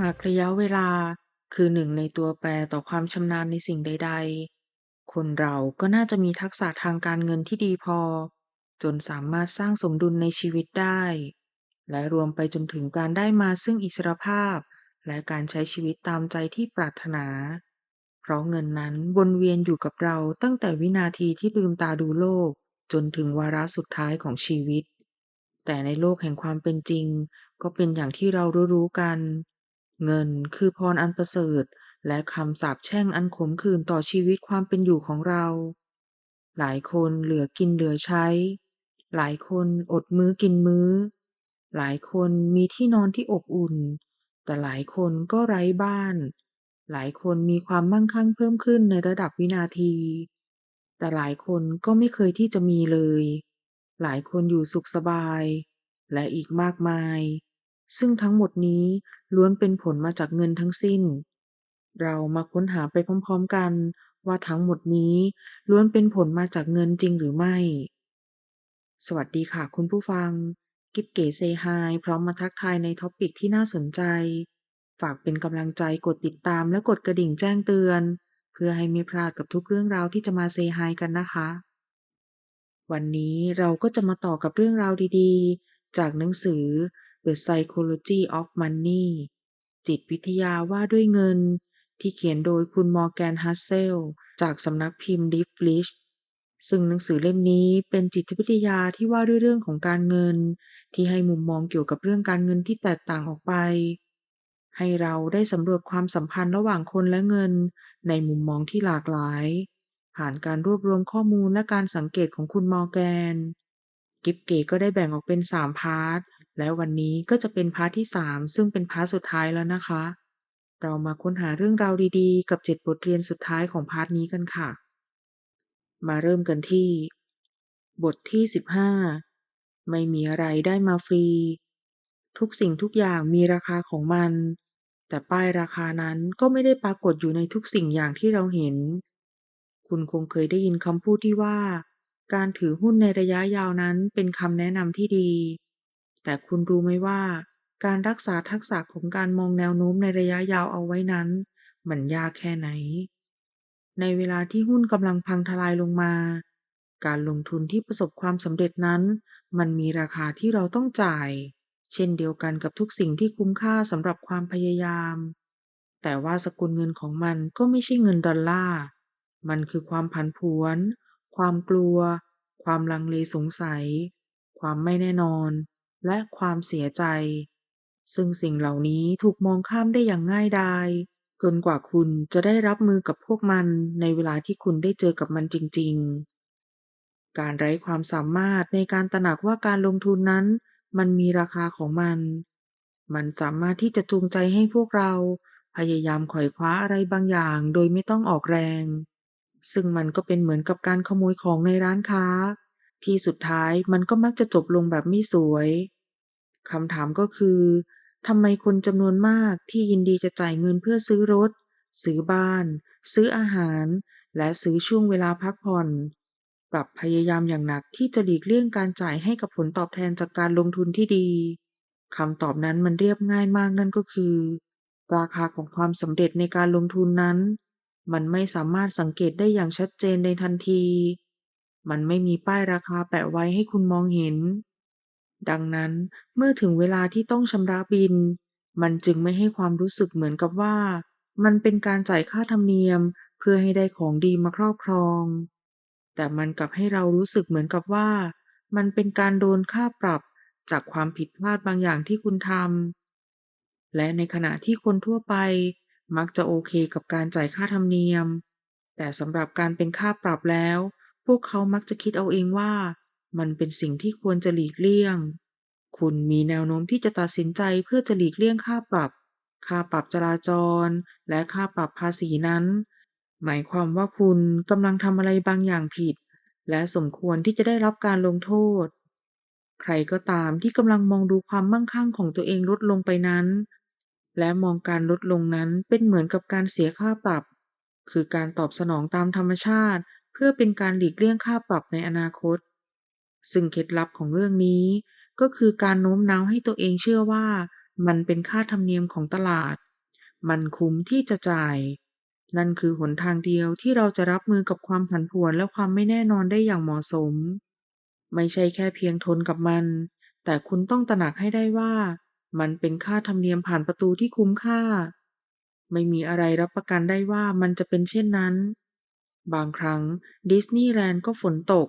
หากระยะเวลาคือหนึ่งในตัวแปรต่อความชำนาญในสิ่งใด ๆ คนเราก็น่าจะมีทักษะทางการเงินที่ดีพอ จนสามารถสร้างสมดุลในชีวิตได้ และรวมไปจนถึงการได้มาซึ่งอิสรภาพ และการใช้ชีวิตตามใจที่ปรารถนา เพราะเงินนั้นวนเวียนอยู่กับเราตั้งแต่วินาทีที่ลืมตาดูโลก จนถึงวาระสุดท้ายของชีวิต แต่ในโลกแห่งความเป็นจริง ก็เป็นอย่างที่เรารู้ๆกัน เงินคือพรอันประเสริฐ และคำสาปแช่งอันขมขื่นต่อชีวิตความเป็นอยู่ของเรา หลายคนเหลือกินเหลือใช้ หลายคนอดมื้อกินมื้อ หลายคนมีที่นอนที่อบอุ่น แต่หลายคนก็ไร้บ้าน หลายคนมีความมั่งคั่งเพิ่มขึ้นในระดับวินาที แต่หลายคนก็ไม่เคยที่จะมีเลย หลายคนอยู่สุขสบาย และอีกมากมาย ซึ่งทั้งหมดนี้ ล้วนเป็นผลมาจากเงินทั้งสิ้น เรามาค้นหาไปพร้อมๆกันว่าทั้งหมดนี้ล้วนเป็นผลมาจากเงินจริงหรือไม่ สวัสดีค่ะคุณผู้ฟัง กิ๊บเก๋เซฮายพร้อมมาทักทายในท็อปิกที่น่าสนใจ ฝากเป็นกำลังใจกดติดตามและกดกระดิ่งแจ้งเตือน เพื่อให้ไม่พลาดกับทุกเรื่องราวที่จะมาเซฮายกันนะคะ วันนี้เราก็จะมาต่อกับเรื่องราวดีๆ จากหนังสือ The Psychology of Money จิตวิทยาว่าด้วยเงิน ที่เขียนโดยคุณมอร์แกนฮัสเซล จากสำนักพิมพ์ดิฟลิชซึ่งหนังสือเล่มนี้เป็นจิตวิทยาที่ว่าด้วยเรื่องของการเงิน ที่ให้มุมมองเกี่ยวกับเรื่องการเงินที่แตกต่างออกไป ให้เราได้สำรวจความสัมพันธ์ระหว่างคนและเงิน ในมุมมองที่หลากหลาย ผ่านการรวบรวมข้อมูลและการสังเกตของคุณมอร์แกน กิฟเก๋ก็ได้แบ่งออกเป็น 3 พาร์ท และวันนี้ก็จะเป็นพาร์ทที่ 3 ซึ่งเป็นพาร์ทสุดท้ายแล้วนะคะ เรามาค้นหาเรื่องราวดีๆ กับ 7 บทเรียนสุดท้ายของพาร์ทนี้กันค่ะ มาเริ่มกันที่ บทที่ 15 ไม่มีอะไรได้มาฟรี ทุกสิ่งทุกอย่างมีราคาของมัน แต่ป้ายราคานั้นก็ไม่ได้ปรากฏอยู่ในทุกสิ่งอย่างที่เราเห็น คุณคงเคยได้ยินคำพูดที่ว่า การถือหุ้นในระยะยาวนั้นเป็นคำแนะนำที่ดี แต่คุณรู้ไหมว่า การรักษาทักษะของการมองแนวโน้มในระยะยาวเอาไว้นั้น มันยากแค่ไหน ในเวลาที่หุ้นกำลังพังทลายลงมา การลงทุนที่ประสบความสำเร็จนั้น มันมีราคาที่เราต้องจ่าย เช่นเดียวกันกับทุกสิ่งที่คุ้มค่าสำหรับความพยายาม แต่ว่าสกุลเงินของมันก็ไม่ใช่เงินดอลลาร์ มันคือความผันผวน ความกลัว ความลังเลสงสัย ความไม่แน่นอน และความเสียใจ ซึ่งสิ่งเหล่านี้ถูกมองข้ามได้อย่างง่ายดายจนกว่าคุณจะได้รับมือกับพวกมันในเวลาที่คุณได้เจอกับมันจริง ๆ การไร้ความสามารถในการตระหนักว่าการลงทุนนั้น มันมีราคาของมัน มันสามารถที่จะจูงใจให้พวกเรา พยายามไขว่คว้าอะไรบางอย่าง โดยไม่ต้องออกแรง ซึ่งมันก็เป็นเหมือนกับการขโมยของในร้านค้า ที่สุดท้ายมันก็มักจะจบลงแบบไม่สวย คำถามก็คือทำไมคนจำนวนมากที่ยินดีจะจ่ายเงินเพื่อซื้อรถ ซื้อบ้าน ซื้ออาหาร และซื้อช่วงเวลาพักผ่อน กลับพยายามอย่างหนักที่จะหลีกเลี่ยงการจ่ายให้กับผลตอบแทนจากการลงทุนที่ดีคำตอบนั้นมันเรียบง่ายมากนั่นก็คือ ราคาของความสำเร็จในการลงทุนนั้น มันไม่สามารถสังเกตได้อย่างชัดเจนในทันที มันไม่มีป้ายราคาแปะไว้ให้คุณมองเห็น ดังนั้นเมื่อถึงเวลาที่ต้องชำระบิลมันจึงไม่ให้ความรู้สึกเหมือนกับว่า มันเป็นการจ่ายค่าธรรมเนียมเพื่อให้ได้ของดีมาครอบครอง แต่มันกลับให้เรารู้สึกเหมือนกับว่า มันเป็นการโดนค่าปรับจากความผิดพลาดบางอย่างที่คุณทำ และในขณะที่คนทั่วไป มักจะโอเคกับการจ่ายค่าธรรมเนียม แต่สำหรับการเป็นค่าปรับแล้ว พวกเขามักจะคิดเอาเองว่า มันเป็นสิ่งที่ควรจะหลีกเลี่ยง คุณมีแนวโน้มที่จะตัดสินใจเพื่อจะหลีกเลี่ยงค่าปรับ ค่าปรับจราจร และค่าปรับภาษีนั้น หมายความว่าคุณกำลังทำอะไรบางอย่างผิด และสมควรที่จะได้รับการลงโทษ ใครก็ตามที่กำลังมองดูความมั่งคั่งของตัวเองลดลงไปนั้น และมองการลดลงนั้นเป็นเหมือนกับการเสียค่าปรับ คือการตอบสนองตามธรรมชาติ พื่อเป็นการหลีกเลี่ยงค่าปรับในอนาคต ซึ่งเคล็ดลับของเรื่องนี้ ก็คือการโน้มน้าวให้ตัวเองเชื่อว่า มันเป็นค่าธรรมเนียมของตลาด มันคุ้มที่จะจ่าย นั่นคือหนทางเดียวที่เราจะรับมือกับความผันผวนและความไม่แน่นอนได้อย่างเหมาะสม ไม่ใช่แค่เพียงทนกับมัน แต่คุณต้องตระหนักให้ได้ว่า มันเป็นค่าธรรมเนียมผ่านประตูที่คุ้มค่า ไม่มีอะไรรับประกันได้ว่ามันจะเป็นเช่นนั้น บางครั้งดิสนีย์แลนด์ก็ฝนตก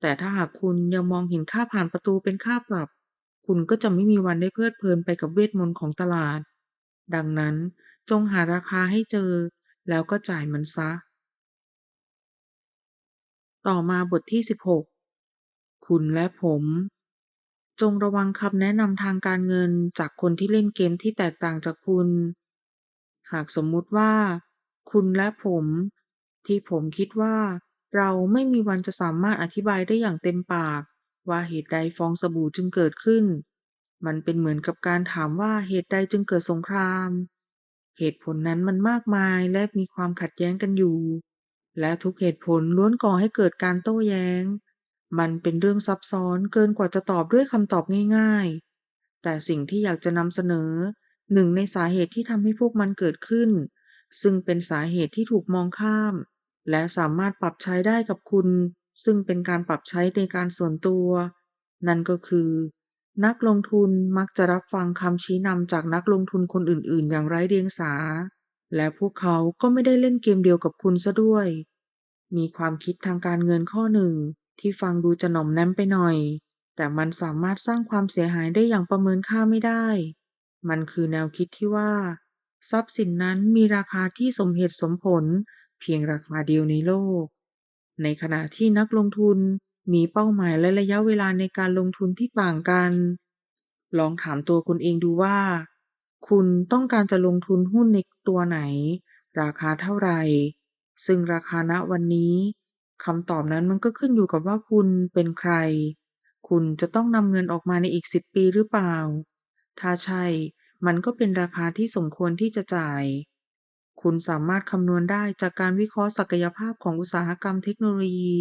แต่ถ้าหากคุณยังมองเห็นค่าผ่านประตูเป็นค่าปรับ คุณก็จะไม่มีวันได้เพลิดเพลินไปกับเวทมนต์ของตลาด ดังนั้นจงหาราคาให้เจอ แล้วก็จ่ายมันซะ ต่อมาบทที่ 16 คุณและผม จงระวังคำแนะนำทางการเงินจากคนที่เล่นเกมที่แตกต่างจากคุณ หากสมมุติว่า คุณและผม ที่ผมคิดว่าเราไม่มีวันจะสามารถอธิบายได้อย่างเต็มปาก ว่าเหตุใดฟองสบู่จึงเกิดขึ้น มันเป็นเหมือนกับการถามว่าเหตุใดจึงเกิดสงคราม เหตุผลนั้นมันมากมายและมีความขัดแย้งกันอยู่ และทุกเหตุผลล้วนก่อให้เกิดการโต้แย้ง มันเป็นเรื่องซับซ้อนเกินกว่าจะตอบด้วยคำตอบง่าย ๆ แต่สิ่งที่อยากจะนำเสนอหนึ่งในสาเหตุที่ทำให้พวกมันเกิดขึ้น ซึ่งเป็นสาเหตุที่ถูกมองข้าม และสามารถปรับใช้ได้กับคุณ ซึ่งเป็นการปรับใช้ในการส่วนตัว นั่นก็คือ นักลงทุนมักจะรับฟังคำชี้นำจากนักลงทุนคนอื่น ๆ อย่างไร้เดียงสา และพวกเขาก็ไม่ได้เล่นเกมเดียวกับคุณซะด้วย มีความคิดทางการเงินข้อหนึ่งที่ฟังดูจะหน่อมแนมไปหน่อย แต่มันสามารถสร้างความเสียหายได้อย่างประเมินค่าไม่ได้ มันคือแนวคิดที่ว่า ทรัพย์สินนั้นมีราคาที่สมเหตุสมผล เพียงราคาเดียวในโลก ในขณะที่นักลงทุนมีเป้าหมายและระยะเวลาในการลงทุนที่ต่างกัน ลองถามตัวคุณเองดูว่า คุณต้องการจะลงทุนหุ้นในตัวไหน ราคาเท่าไหร่ ซึ่งราคาณวันนี้คำตอบนั้นมันก็ขึ้นอยู่กับว่าคุณเป็นใคร คุณจะต้องนำเงินออกมาในอีก 10 ปีหรือเปล่า ถ้าใช่ มันก็เป็นราคาที่สมควรที่จะจ่าย คุณสามารถคำนวณได้จากการวิเคราะห์ศักยภาพของอุตสาหกรรมเทคโนโลยี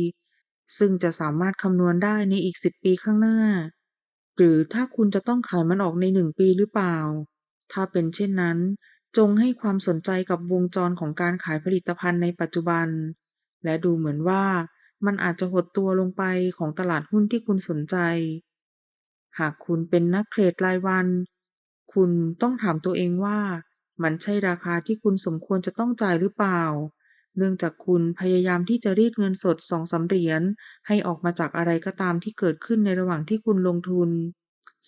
ซึ่งจะสามารถคำนวณได้ในอีก 10 ปีข้างหน้า หรือถ้าคุณจะต้องขายมันออกใน 1 ปีหรือเปล่า ถ้าเป็นเช่นนั้น จงให้ความสนใจกับวงจรของการขายผลิตภัณฑ์ในปัจจุบัน และดูเหมือนว่ามันอาจจะหดตัวลงไปของตลาดหุ้นที่คุณสนใจ หากคุณเป็นนักเทรดรายวัน คุณต้องถามตัวเองว่า มันใช่ราคาที่คุณสมควรจะต้องจ่ายหรือเปล่า เนื่องจากคุณพยายามที่จะรีดเงินสด2-3เหรียญให้ออกมาจากอะไรก็ตามที่เกิดขึ้นในระหว่างที่คุณลงทุน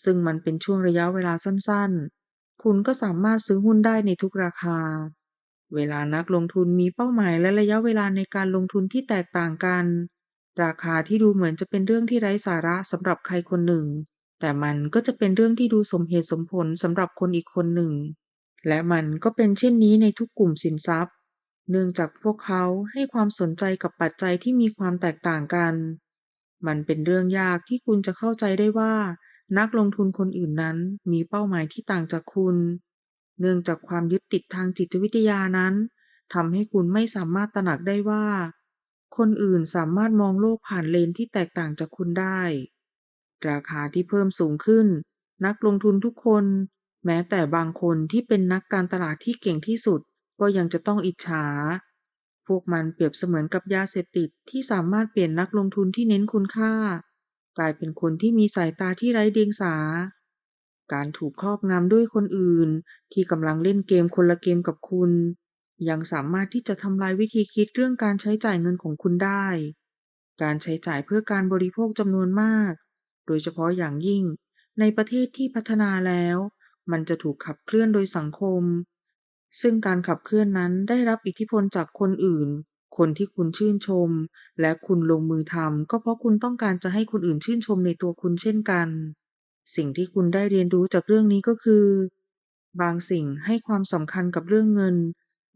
ซึ่งมันเป็นช่วงระยะเวลาสั้นๆ คุณก็สามารถซื้อหุ้นได้ในทุกราคา เวลานักลงทุนมีเป้าหมายและระยะเวลาในการลงทุนที่แตกต่างกัน ราคาที่ดูเหมือนจะเป็นเรื่องที่ไร้สาระสำหรับใครคนหนึ่งแต่มันก็จะเป็นเรื่องที่ดูสมเหตุสมผลสำหรับคนอีกคนหนึ่ง และมันก็เป็นเช่นนี้ในทุกกลุ่มสินทรัพย์ เนื่องจากพวกเขาให้ความสนใจกับปัจจัยที่มีความแตกต่างกัน มันเป็นเรื่องยากที่คุณจะเข้าใจได้ว่า นักลงทุนคนอื่นนั้นมีเป้าหมายที่ต่างจากคุณ เนื่องจากความยึดติดทางจิตวิทยานั้นทำให้คุณไม่สามารถตระหนักได้ว่า คนอื่นสามารถมองโลกผ่านเลนที่แตกต่างจากคุณได้ ราคาที่เพิ่มสูงขึ้น นักลงทุนทุกคน แม้แต่บางคนที่เป็นนักการตลาดที่เก่งที่สุด ก็ยังจะต้องอิจฉา พวกมันเปรียบเสมือนกับยาเสพติดที่สามารถเปลี่ยนนักลงทุนที่เน้นคุณค่า กลายเป็นคนที่มีสายตาที่ไร้เดียงสา การถูกครอบงำด้วยคนอื่น ที่กำลังเล่นเกมคนละเกมกับคุณ ยังสามารถที่จะทำลายวิธีคิดเรื่องการใช้จ่ายเงินของคุณได้ การใช้จ่ายเพื่อการบริโภคจำนวนมาก โดยเฉพาะอย่างยิ่งในประเทศที่พัฒนาแล้ว มันจะถูกขับเคลื่อนโดยสังคม ซึ่งการขับเคลื่อนนั้นได้รับอิทธิพลจากคนอื่น คนที่คุณชื่นชม และคุณลงมือทำก็เพราะคุณต้องการจะให้คนอื่นชื่นชมในตัวคุณเช่นกัน สิ่งที่คุณได้เรียนรู้จากเรื่องนี้ก็คือ บางสิ่งให้ความสำคัญกับเรื่องเงิน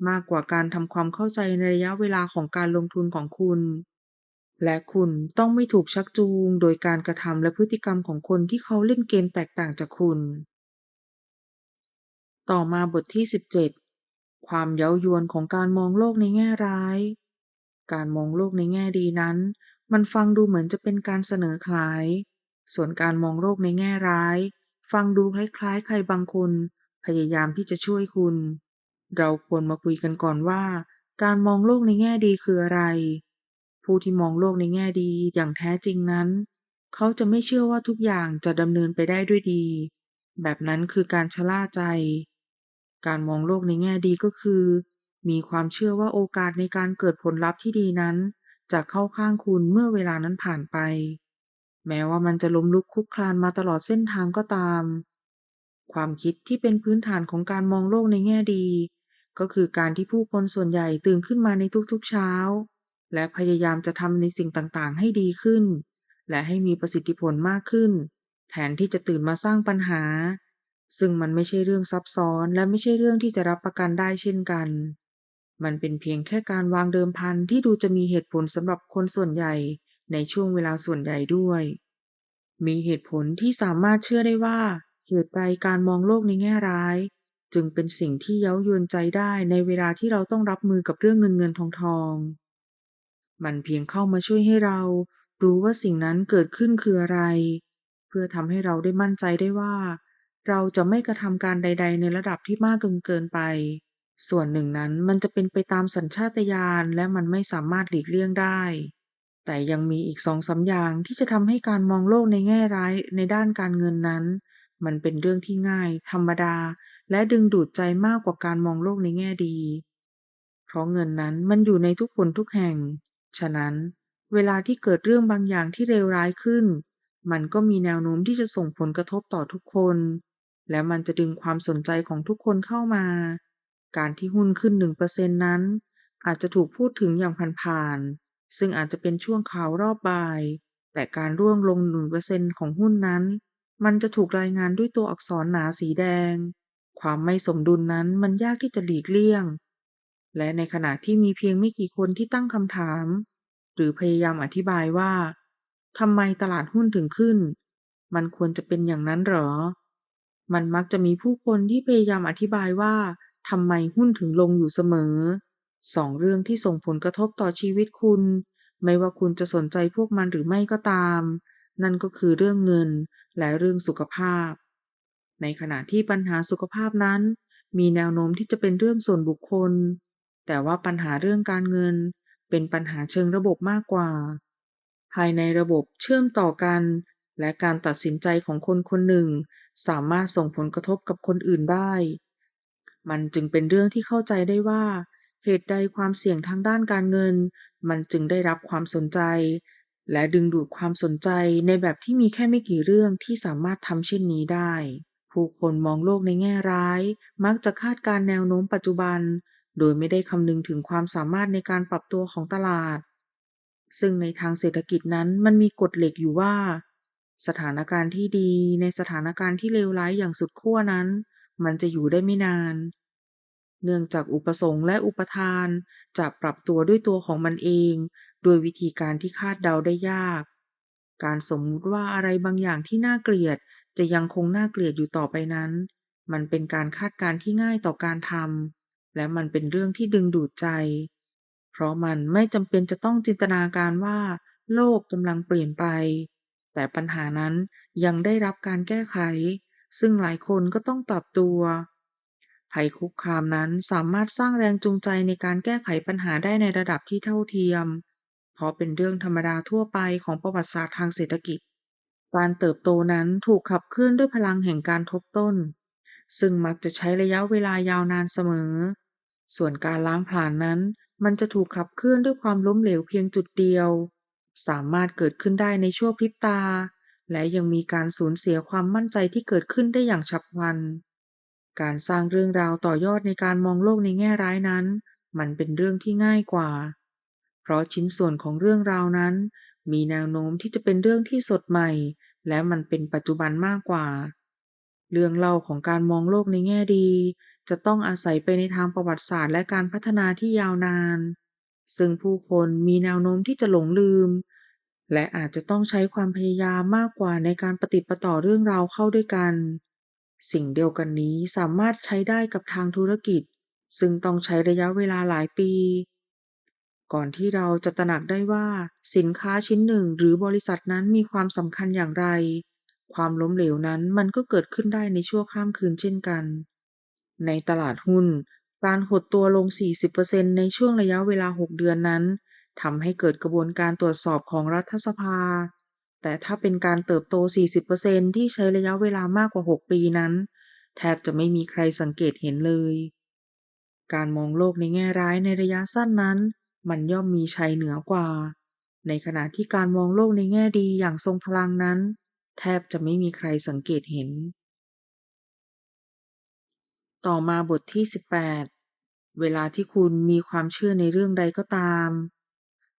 มากกว่าการทำความเข้าใจในระยะเวลาของการลงทุนของคุณและคุณต้องไม่ถูกชักจูงโดยการกระทำและพฤติกรรมของคนที่เขาเล่นเกมแตกต่างจากคุณ ต่อมาบทที่ 17 ความเย้ายวนของการมองโลกในแง่ร้าย การมองโลกในแง่ดีนั้น มันฟังดูเหมือนจะเป็นการเสนอขาย ส่วนการมองโลกในแง่ร้าย ฟังดูคล้ายๆ ใครบางคน พยายามที่จะช่วยคุณ เราควรมาคุยกันก่อนว่า การมองโลกในแง่ดีคืออะไร ผู้ที่มองโลกในแง่ดีอย่างแท้จริงนั้น เขาจะไม่เชื่อว่าทุกอย่างจะดำเนินไปได้ด้วยดี แบบนั้นคือการชะล่าใจ การมองโลกในแง่ดีก็คือ มีความเชื่อว่าโอกาสในการเกิดผลลัพธ์ที่ดีนั้น จะเข้าข้างคุณเมื่อเวลานั้นผ่านไป แม้ว่ามันจะล้มลุกคลุกคลานมาตลอดเส้นทางก็ตาม ความคิดที่เป็นพื้นฐานของการมองโลกในแง่ดี ก็คือการที่ผู้คนส่วนใหญ่ตื่นขึ้นมาในทุกๆเช้า และพยายามจะทำในสิ่งต่างๆ ให้ดีขึ้น และให้มีประสิทธิผลมากขึ้น แทนที่จะตื่นมาสร้างปัญหา ซึ่งมันไม่ใช่เรื่องซับซ้อนและไม่ใช่เรื่องที่จะรับประกันได้เช่นกัน มันเป็นเพียงแค่การวางเดิมพันที่ดูจะมีเหตุผลสำหรับคนส่วนใหญ่ในช่วงเวลาส่วนใหญ่ด้วย มีเหตุผลที่สามารถเชื่อได้ว่าเหตุใดการมองโลกในแง่ร้าย จึงเป็นสิ่งที่เย้ายวนใจได้ในเวลาที่เราต้องรับมือกับเรื่องเงินเงินทองทอง มันเพียงเข้ามาช่วยให้เรารู้ว่าสิ่งนั้นเกิดขึ้นคืออะไร เพื่อทำให้เราได้มั่นใจได้ว่า เราจะไม่กระทำการใด ๆ ในระดับที่มากจนเกินไป ส่วนหนึ่งนั้นมันจะเป็นไปตามสัญชาตญาณและมันไม่สามารถหลีกเลี่ยงได้ แต่ยังมีอีกสองสามอย่างที่จะทำให้การมองโลกในแง่ร้ายในด้านการเงินนั้น มันเป็นเรื่องที่ง่าย ธรรมดา และดึงดูดใจมากกว่าการมองโลกในแง่ดี เพราะเงินนั้นมันอยู่ในทุกคนทุกแห่ง ฉะนั้น เวลาที่เกิดเรื่องบางอย่างที่เลวร้ายขึ้น มันก็มีแนวโน้มที่จะส่งผลกระทบต่อทุกคน และมันจะดึงความสนใจของทุกคนเข้ามา การที่หุ้นขึ้น 1%นั้น อาจจะถูกพูดถึงอย่างผ่านๆ ซึ่งอาจจะเป็นช่วงข่าวรอบบ่าย แต่การร่วงลง 1%ของหุ้นนั้น มันจะถูกรายงานด้วยตัวอักษรหนาสีแดง ความไม่สมดุลนั้นมันยากที่จะหลีกเลี่ยง และในขณะที่มีเพียงไม่กี่คนที่ตั้งคำถาม หรือพยายามอธิบายว่าทำไมตลาดหุ้นถึงขึ้น มันควรจะเป็นอย่างนั้นหรอ มันมักจะมีผู้คนที่พยายามอธิบายว่าทำไมหุ้นถึงลงอยู่เสมอสองเรื่องที่ส่งผลกระทบต่อชีวิตคุณ ไม่ว่าคุณจะสนใจพวกมันหรือไม่ก็ตาม นั่นก็คือเรื่องเงินและเรื่องสุขภาพ ในขณะที่ปัญหาสุขภาพนั้น มีแนวโน้มที่จะเป็นเรื่องส่วนบุคคล แต่ว่าปัญหาเรื่องการเงิน เป็นปัญหาเชิงระบบมากกว่า ภายในระบบเชื่อมต่อกัน และการตัดสินใจของคนคนหนึ่ง สามารถส่งผลกระทบกับคนอื่นได้ มันจึงเป็นเรื่องที่เข้าใจได้ว่า เหตุใดความเสี่ยงทางด้านการเงิน มันจึงได้รับความสนใจ และดึงดูดความสนใจในแบบที่มีแค่ไม่กี่เรื่องที่สามารถทำเช่นนี้ได้ ผู้คนมองโลกในแง่ร้าย มักจะคาดการณ์แนวโน้มปัจจุบัน โดยไม่ได้คำนึงถึงความสามารถในการปรับตัวของตลาดซึ่งในทางเศรษฐกิจนั้นมันมีกฎเหล็กอยู่ว่า สถานการณ์ที่ดีในสถานการณ์ที่เลวร้ายอย่างสุดขั้วนั้น มันจะอยู่ได้ไม่นาน เนื่องจากอุปสงค์และอุปทานจะปรับตัวด้วยตัวของมันเอง โดยวิธีการที่คาดเดาได้ยาก การสมมุติว่าอะไรบางอย่างที่น่าเกลียด จะยังคงน่าเกลียดอยู่ต่อไปนั้น มันเป็นการคาดการณ์ที่ง่ายต่อการทำและมันเป็นเรื่องที่ดึงดูดใจ เพราะมันไม่จำเป็นจะต้องจินตนาการว่า โลกกำลังเปลี่ยนไป แต่ปัญหานั้นยังได้รับการแก้ไข ซึ่งหลายคนก็ต้องปรับตัวภัยคุกคามนั้นสามารถสร้างแรงจูงใจในการแก้ไขปัญหาได้ในระดับที่เท่าเทียม เพราะเป็นเรื่องธรรมดาทั่วไปของประวัติศาสตร์ทางเศรษฐกิจ การเติบโตนั้นถูกขับเคลื่อนด้วยพลังแห่งการทบต้น ซึ่งมักจะใช้ระยะเวลายาวนานเสมอ ส่วนการล้างผลาญนั้น มันจะถูกขับเคลื่อนด้วยความล้มเหลวเพียงจุดเดียว สามารถเกิดขึ้นได้ในชั่วพริบตา และยังมีการสูญเสียความมั่นใจที่เกิดขึ้นได้อย่างฉับพลัน การสร้างเรื่องราวต่อยอดในการมองโลกในแง่ร้ายนั้น มันเป็นเรื่องที่ง่ายกว่า เพราะชิ้นส่วนของเรื่องราวนั้น มีแนวโน้มที่จะเป็นเรื่องที่สดใหม่ และมันเป็นปัจจุบันมากกว่า เรื่องเล่าของการมองโลกในแง่ดี จะต้องอาศัยไปในทางประวัติศาสตร์และการพัฒนาที่ยาวนาน ซึ่งผู้คนมีแนวโน้มที่จะหลงลืม และอาจจะต้องใช้ความพยายามมากกว่าในการปฏิประต่อเรื่องราวเข้าด้วยกัน สิ่งเดียวกันนี้สามารถใช้ได้กับทางธุรกิจ ซึ่งต้องใช้ระยะเวลาหลายปี ก่อนที่เราจะตระหนักได้ว่าสินค้าชิ้นหนึ่งหรือบริษัทนั้นมีความสำคัญอย่างไร ความล้มเหลวนั้นมันก็เกิดขึ้นได้ในชั่วข้ามคืนเช่นกัน ในตลาดหุ้น การหดตัวลง 40%ในช่วงระยะเวลา 6 เดือนนั้นทำให้เกิดกระบวนการตรวจสอบของรัฐสภา แต่ถ้าเป็นการเติบโต 40%ที่ใช้ระยะเวลามากกว่า 6 ปีนั้น แทบจะไม่มีใครสังเกตเห็นเลย การมองโลกในแง่ร้ายในระยะสั้นนั้น มันย่อมมีชัยเหนือกว่า ในขณะที่การมองโลกในแง่ดีอย่างทรงพลังนั้น แทบจะไม่มีใครสังเกตเห็น ต่อมาบทที่ 18 เวลาที่คุณมีความเชื่อในเรื่องใดก็ตาม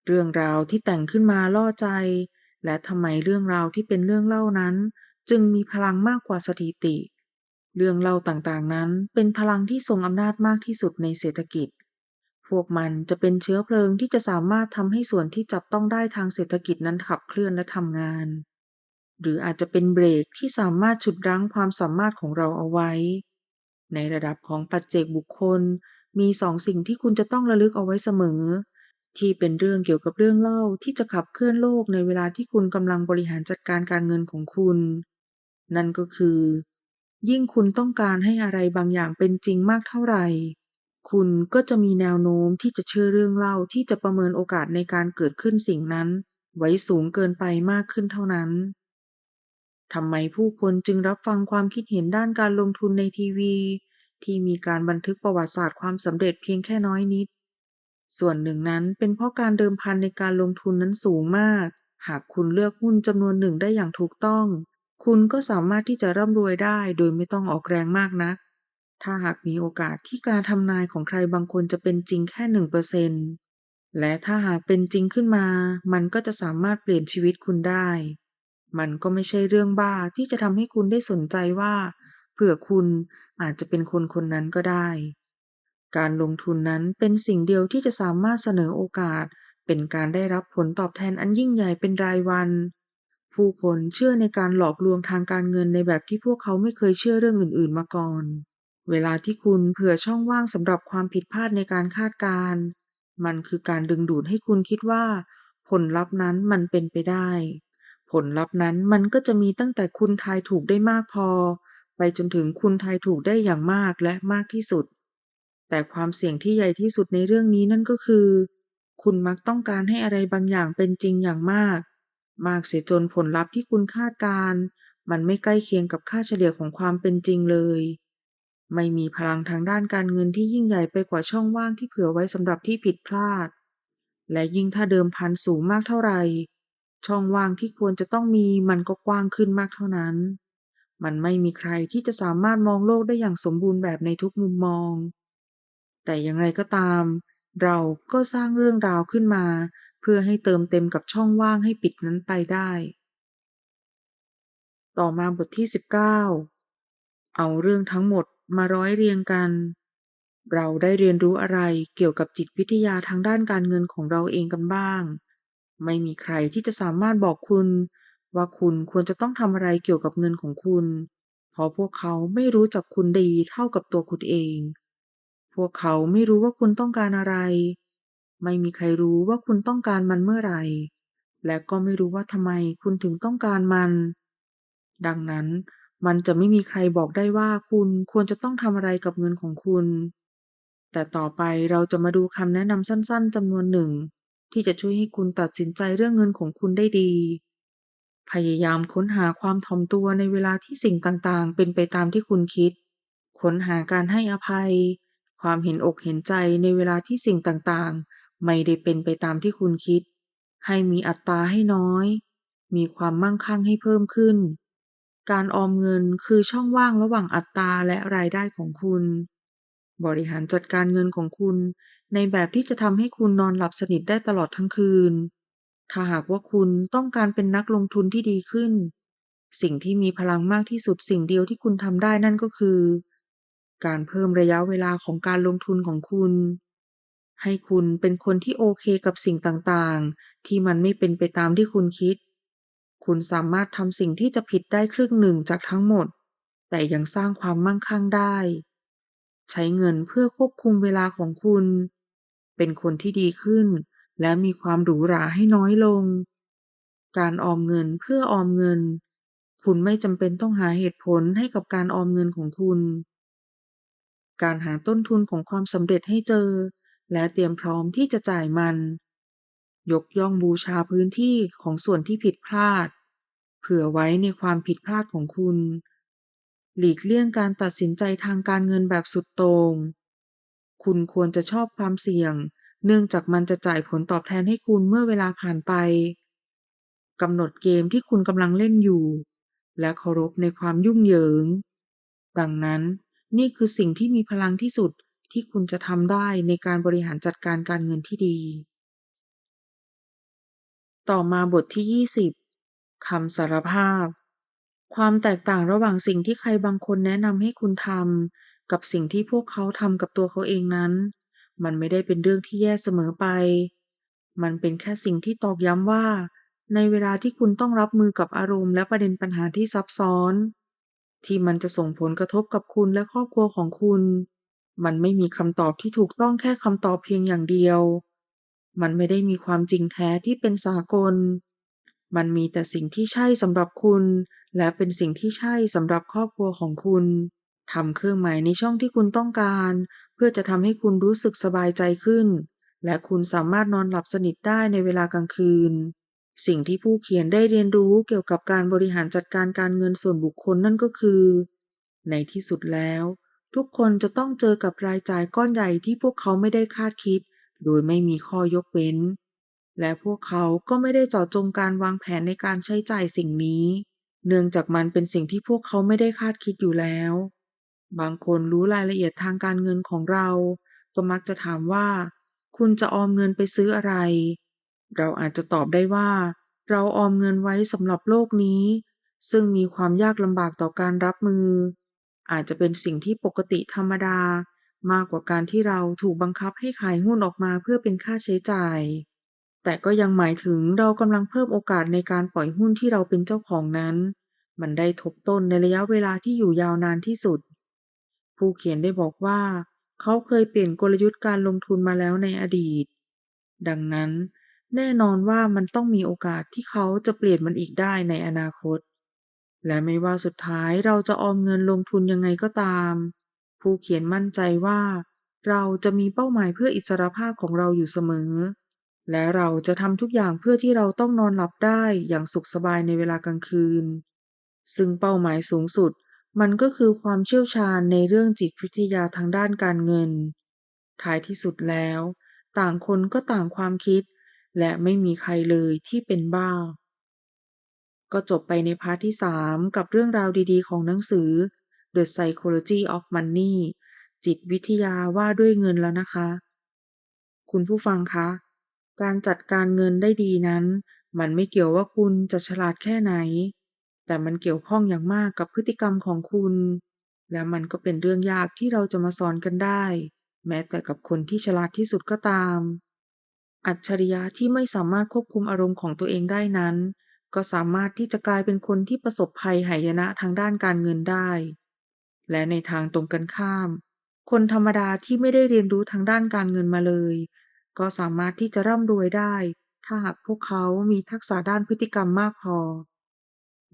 เรื่องราวที่แต่งขึ้นมาล่อใจ และทำไมเรื่องราวที่เป็นเรื่องเล่านั้น จึงมีพลังมากกว่าสถิติ เรื่องเล่าต่างๆนั้นเป็นพลังที่ทรงอำนาจมากที่สุดในเศรษฐกิจ พวกมันจะเป็นเชื้อเพลิงที่จะสามารถทำให้ส่วนที่จับต้องได้ทางเศรษฐกิจนั้นขับเคลื่อนและทำงาน หรืออาจจะเป็นเบรกที่สามารถฉุดรั้งความสามารถของเราเอาไว้ ในระดับของปัจเจกบุคคล มีสองสิ่งที่คุณจะต้องระลึกเอาไว้เสมอ ที่เป็นเรื่องเกี่ยวกับเรื่องเล่าที่จะขับเคลื่อนโลกในเวลาที่คุณกำลังบริหารจัดการการเงินของคุณ นั่นก็คือ ยิ่งคุณต้องการให้อะไรบางอย่างเป็นจริงมากเท่าไหร่ คุณก็จะมีแนวโน้มที่จะเชื่อเรื่องเล่าที่จะประเมินโอกาสในการเกิดขึ้นสิ่งนั้น ไว้สูงเกินไปมากขึ้นเท่านั้นทำไมผู้คนจึงรับฟังความคิดเห็นด้านการลงทุนในทีวี ที่มีการบันทึกประวัติศาสตร์ความสำเร็จเพียงแค่น้อยนิด ส่วนหนึ่งนั้นเป็นเพราะการเดิมพันในการลงทุนนั้นสูงมาก หากคุณเลือกหุ้นจำนวนหนึ่งได้อย่างถูกต้อง คุณก็สามารถที่จะร่ำรวยได้โดยไม่ต้องออกแรงมากนัก ถ้าหากมีโอกาสที่การทำนายของใครบางคนจะเป็นจริงแค่หนึ่งเปอร์เซ็นต์และถ้าหากเป็นจริงขึ้นมา มันก็จะสามารถเปลี่ยนชีวิตคุณได้ มันก็ไม่ใช่เรื่องบ้าที่จะทำให้คุณได้สนใจว่า เผื่อคุณอาจจะเป็นคนคนนั้นก็ได้ การลงทุนนั้นเป็นสิ่งเดียวที่จะสามารถเสนอโอกาส เป็นการได้รับผลตอบแทนอันยิ่งใหญ่เป็นรายวัน ผู้คนเชื่อในการหลอกลวงทางการเงินในแบบที่พวกเขาไม่เคยเชื่อเรื่องอื่นๆมาก่อน เวลาที่คุณเผื่อช่องว่างสำหรับความผิดพลาดในการคาดการณ์มันคือการดึงดูดให้คุณคิดว่า ผลลัพธ์นั้นมันเป็นไปได้ ผลลัพธ์นั้นมันก็จะมีตั้งแต่คุณทายถูกได้มากพอ ไปจนถึงคุณทายถูกได้อย่างมากและมากที่สุด แต่ความเสี่ยงที่ใหญ่ที่สุดในเรื่องนี้นั่นก็คือ คุณมักต้องการให้อะไรบางอย่างเป็นจริงอย่างมาก มากเสียจนผลลัพธ์ที่คุณคาดการ์มันไม่ใกล้เคียงกับค่าเฉลี่ยของความเป็นจริงเลย ไม่มีพลังทางด้านการเงินที่ยิ่งใหญ่ไปกว่าช่องว่างที่เผื่อไว้สำหรับที่ผิดพลาด และยิ่งถ้าเดิมพันสูงมากเท่าไหร่ช่องว่างที่ควรจะต้องมีมันก็กว้างขึ้นมากเท่านั้น มันไม่มีใครที่จะสามารถมองโลกได้อย่างสมบูรณ์แบบในทุกมุมมอง แต่อย่างไรก็ตาม เราก็สร้างเรื่องราวขึ้นมา เพื่อให้เติมเต็มกับช่องว่างให้ปิดนั้นไปได้ ต่อมาบทที่ 19 เอาเรื่องทั้งหมดมาร้อยเรียงกัน เราได้เรียนรู้อะไรเกี่ยวกับจิตวิทยาทางด้านการเงินของเราเองกันบ้าง ไม่มีใครที่จะสามารถบอกคุณ ว่าคุณควรจะต้องทำอะไรเกี่ยวกับเงินของคุณ เพราะพวกเขาไม่รู้จักคุณดีเท่ากับตัวคุณเอง พวกเขาไม่รู้ว่าคุณต้องการอะไร ไม่มีใครรู้ว่าคุณต้องการมันเมื่อไหร่ และก็ไม่รู้ว่าทำไมคุณถึงต้องการมัน ดังนั้นมันจะไม่มีใครบอกได้ว่าคุณควรจะต้องทำอะไรกับเงินของคุณ แต่ต่อไปเราจะมาดูคำแนะนำสั้น ๆจำนวนหนึ่ง ที่จะช่วยให้คุณตัดสินใจเรื่องเงินของคุณได้ดี พยายามค้นหาความถ่อมตัวในเวลาที่สิ่งต่างๆ เป็นไปตามที่คุณคิด ค้นหาการให้อภัย ความเห็นอกเห็นใจในเวลาที่สิ่งต่างๆ ไม่ได้เป็นไปตามที่คุณคิด ให้มีอัตราให้น้อย มีความมั่งคั่งให้เพิ่มขึ้น การออมเงินคือช่องว่างระหว่างอัตราและรายได้ของคุณ บริหารจัดการเงินของคุณ ในแบบที่จะทำให้คุณนอนหลับสนิทได้ตลอดทั้งคืน ถ้าหากว่าคุณต้องการเป็นนักลงทุนที่ดีขึ้น สิ่งที่มีพลังมากที่สุดสิ่งเดียวที่คุณทำได้นั่นก็คือ การเพิ่มระยะเวลาของการลงทุนของคุณ ให้คุณเป็นคนที่โอเคกับสิ่งต่างๆ ที่มันไม่เป็นไปตามที่คุณคิด คุณสามารถทำสิ่งที่จะผิดได้ครึ่งหนึ่งจากทั้งหมด แต่ยังสร้างความมั่งคั่งได้ ใช้เงินเพื่อควบคุมเวลาของคุณ เป็นคนที่ดีขึ้น และมีความหรูหราให้น้อยลง การออมเงินเพื่อออมเงิน คุณไม่จำเป็นต้องหาเหตุผลให้กับการออมเงินของคุณ การหาต้นทุนของความสำเร็จให้เจอ และเตรียมพร้อมที่จะจ่ายมัน ยกย่องบูชาพื้นที่ของส่วนที่ผิดพลาด เผื่อไว้ในความผิดพลาดของคุณ หลีกเลี่ยงการตัดสินใจทางการเงินแบบสุดโต่งคุณควรจะชอบความเสี่ยง เนื่องจากมันจะจ่ายผลตอบแทนให้คุณเมื่อเวลาผ่านไปกำหนดเกมที่คุณกำลังเล่นอยู่ และเคารพในความยุ่งเหยิง ดังนั้นนี่คือสิ่งที่มีพลังที่สุดที่คุณจะทำได้ในการบริหารจัดการการเงินที่ดี ต่อมาบทที่ 20คำสารภาพ ความแตกต่างระหว่างสิ่งที่ใครบางคนแนะนำให้คุณทำกับสิ่งที่พวกเขาทำกับตัวเขาเองนั้น มันไม่ได้เป็นเรื่องที่แย่เสมอไป มันเป็นแค่สิ่งที่ตอกย้ำว่า ในเวลาที่คุณต้องรับมือกับอารมณ์และประเด็นปัญหาที่ซับซ้อน ที่มันจะส่งผลกระทบกับคุณและครอบครัวของคุณ มันไม่มีคำตอบที่ถูกต้องแค่คำตอบเพียงอย่างเดียว มันไม่ได้มีความจริงแท้ที่เป็นสากล มันมีแต่สิ่งที่ใช่สำหรับคุณ และเป็นสิ่งที่ใช่สำหรับครอบครัวของคุณทำเครื่องหมายในช่องที่คุณต้องการ เพื่อจะทำให้คุณรู้สึกสบายใจขึ้น และคุณสามารถนอนหลับสนิทได้ในเวลากลางคืน สิ่งที่ผู้เขียนได้เรียนรู้เกี่ยวกับการบริหารจัดการการเงินส่วนบุคคลนั่นก็คือ ในที่สุดแล้ว ทุกคนจะต้องเจอกับรายจ่ายก้อนใหญ่ที่พวกเขาไม่ได้คาดคิด โดยไม่มีข้อยกเว้น และพวกเขาก็ไม่ได้เจาะจงการวางแผนในการใช้จ่ายสิ่งนี้ เนื่องจากมันเป็นสิ่งที่พวกเขาไม่ได้คาดคิดอยู่แล้ว บางคนรู้รายละเอียดทางการเงินของเรา ก็มักจะถามว่า คุณจะออมเงินไปซื้ออะไร เราอาจจะตอบได้ว่า เราออมเงินไว้สำหรับโลกนี้ ซึ่งมีความยากลำบากต่อการรับมือ อาจจะเป็นสิ่งที่ปกติธรรมดามากกว่าการที่เราถูกบังคับให้ขายหุ้นออกมาเพื่อเป็นค่าใช้จ่าย แต่ก็ยังหมายถึงเรากำลังเพิ่มโอกาสในการปล่อยหุ้นที่เราเป็นเจ้าของนั้น มันได้ทบต้นในระยะเวลาที่อยู่ยาวนานที่สุด ผู้เขียนได้บอกว่า เขาเคยเปลี่ยนกลยุทธ์การลงทุนมาแล้วในอดีต ดังนั้น แน่นอนว่ามันต้องมีโอกาสที่เขาจะเปลี่ยนมันอีกได้ในอนาคต และไม่ว่าสุดท้ายเราจะออมเงินลงทุนยังไงก็ตาม ผู้เขียนมั่นใจว่า เราจะมีเป้าหมายเพื่ออิสรภาพของเราอยู่เสมอ และเราจะทำทุกอย่างเพื่อที่เราต้องนอนหลับได้อย่างสุขสบายในเวลากลางคืน ซึ่งเป้าหมายสูงสุด มันก็คือความเชี่ยวชาญในเรื่องจิตวิทยาทางด้านการเงิน ท้ายที่สุดแล้ว ต่างคนก็ต่างความคิด และไม่มีใครเลยที่เป็นบ้า ก็จบไปในพาร์ทที่ 3 กับเรื่องราวดีๆ ของหนังสือ The Psychology of Money จิตวิทยาว่าด้วยเงินแล้วนะคะ คุณผู้ฟังคะ การจัดการเงินได้ดีนั้น มันไม่เกี่ยวว่าคุณจะฉลาดแค่ไหน แต่มันเกี่ยวข้องอย่างมากกับพฤติกรรมของคุณ และมันก็เป็นเรื่องยากที่เราจะมาสอนกันได้ แม้แต่กับคนที่ฉลาดที่สุดก็ตาม อัจฉริยะที่ไม่สามารถควบคุมอารมณ์ของตัวเองได้นั้น ก็สามารถที่จะกลายเป็นคนที่ประสบภัยหายนะทางด้านการเงินได้ และในทางตรงกันข้าม คนธรรมดาที่ไม่ได้เรียนรู้ทางด้านการเงินมาเลย ก็สามารถที่จะร่ำรวยได้ ถ้าหากพวกเขามีทักษะด้านพฤติกรรมมากพอ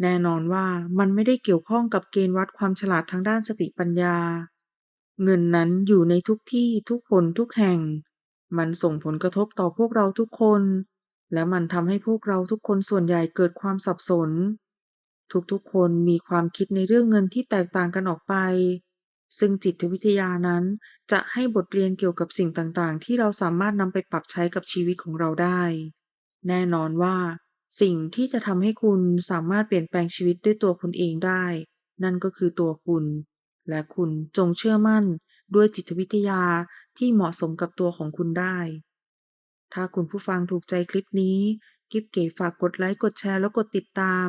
แน่นอนว่ามันไม่ได้เกี่ยวข้องกับเกณฑ์วัดความฉลาดทางด้านสติปัญญา เงินนั้นอยู่ในทุกที่ทุกคนทุกแห่ง มันส่งผลกระทบต่อพวกเราทุกคน และมันทำให้พวกเราทุกคนส่วนใหญ่เกิดความสับสน ทุกๆคนมีความคิดในเรื่องเงินที่แตกต่างกันออกไป ซึ่งจิตวิทยานั้นจะให้บทเรียนเกี่ยวกับสิ่งต่างๆ ที่เราสามารถนำไปปรับใช้กับชีวิตของเราได้ แน่นอนว่า สิ่งที่จะทำให้คุณสามารถเปลี่ยนแปลงชีวิตด้วยตัวคุณเองได้ นั่นก็คือตัวคุณ และคุณจงเชื่อมั่นด้วยจิตวิทยาที่เหมาะสมกับตัวของคุณได้ ถ้าคุณผู้ฟังถูกใจคลิปนี้กิ๊บเก๋ฝากกดไลค์ กดแชร์ แล้วกดติดตาม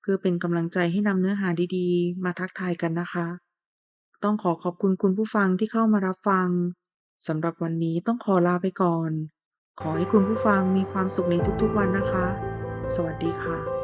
เพื่อเป็นกำลังใจให้นำเนื้อหาดีๆ มาทักทายกันนะคะ ต้องขอขอบคุณคุณผู้ฟังที่เข้ามารับฟังสำหรับวันนี้ต้องขอลาไปก่อน ขอให้คุณผู้ฟังมีความสุขในทุกๆวันนะคะ สวัสดีค่ะ